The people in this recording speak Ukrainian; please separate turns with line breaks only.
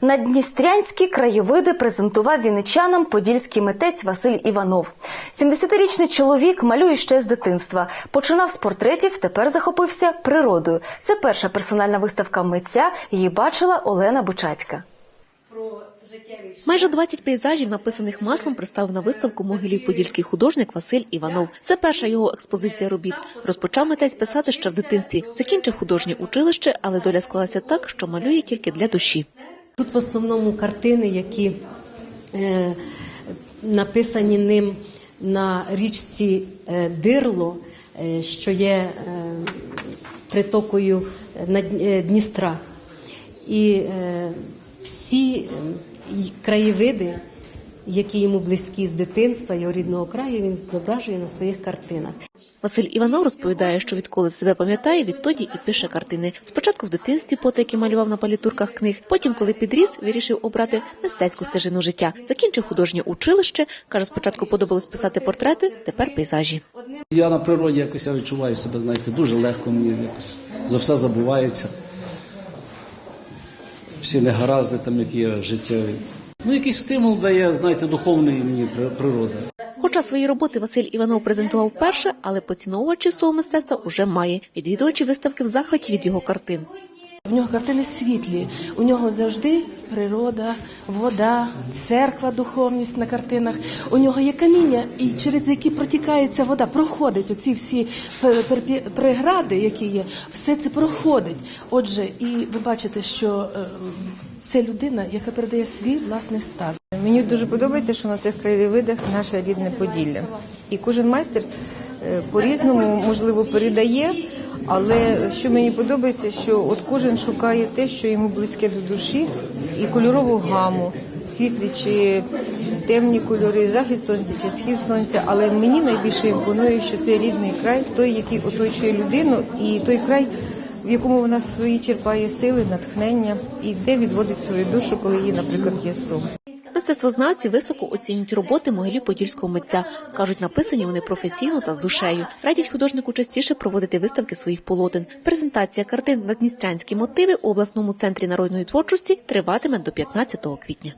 Надністрянські краєвиди презентував вінничанам подільський митець Василь Іванов. 70-річний чоловік малює ще з дитинства. Починав з портретів, тепер захопився природою. Це перша персональна виставка митця. Її бачила Олена Бучацька.
Майже 20 пейзажів, написаних маслом, представив на виставку могилів подільський художник Василь Іванов. Це перша його експозиція робіт. Розпочав митець писати ще в дитинстві. Закінчив художнє училище, але доля склалася так, що малює тільки для душі.
Тут в основному картини, які е, написані ним на річці е, Дирло, е, що є е, притокою на Дн- е, Дністра. І е, всі е, краєвиди, які йому близькі з дитинства, його рідного краю, він зображує на своїх картинах.
Василь Іванов розповідає, що відколи себе пам'ятає, відтоді і пише картини. Спочатку в дитинстві потайки малював на палітурках книг. Потім, коли підріс, вирішив обрати мистецьку стежину життя. Закінчив художнє училище. каже, спочатку подобалось писати портрети, тепер пейзажі.
Я на природі якось відчуваю себе, знаєте, дуже легко мені якось за все забувається. Всі негаразди там, які є життєві. Ну, якийсь стимул дає, знаєте, духовний мені при- природа.
Хоча свої роботи Василь Іванов презентував вперше, але поціновувачів свого мистецтва уже має. Відвідувачі виставки в захваті від його картин.
В нього картини світлі. У нього завжди природа, вода, церква, духовність на картинах. У нього є каміння, і через які протікає ця вода, проходить оці всі прегради, які є, все це проходить. Отже, і ви бачите, що е, це людина, яка передає свій власний стан.
Мені дуже подобається, що на цих краєвидах наше рідне Поділля. І кожен майстер е, по-різному, можливо, передає, але що мені подобається, що от кожен шукає те, що йому близьке до душі, і кольорову гаму, світлі чи темні кольори, захід сонця чи схід сонця. Але мені найбільше імпонує, що це рідний край, той, який оточує людину, і той край, в якому вона свої черпає сили, натхнення і де відводить свою душу, коли їй, наприклад, є сум.
Мистецтвознавці високо оцінюють роботи могилів подільського митця. кажуть, написані вони професійно та з душею. Радять художнику частіше проводити виставки своїх полотен. Презентація картин на дністрянські мотиви у обласному центрі народної творчості триватиме до 15 квітня.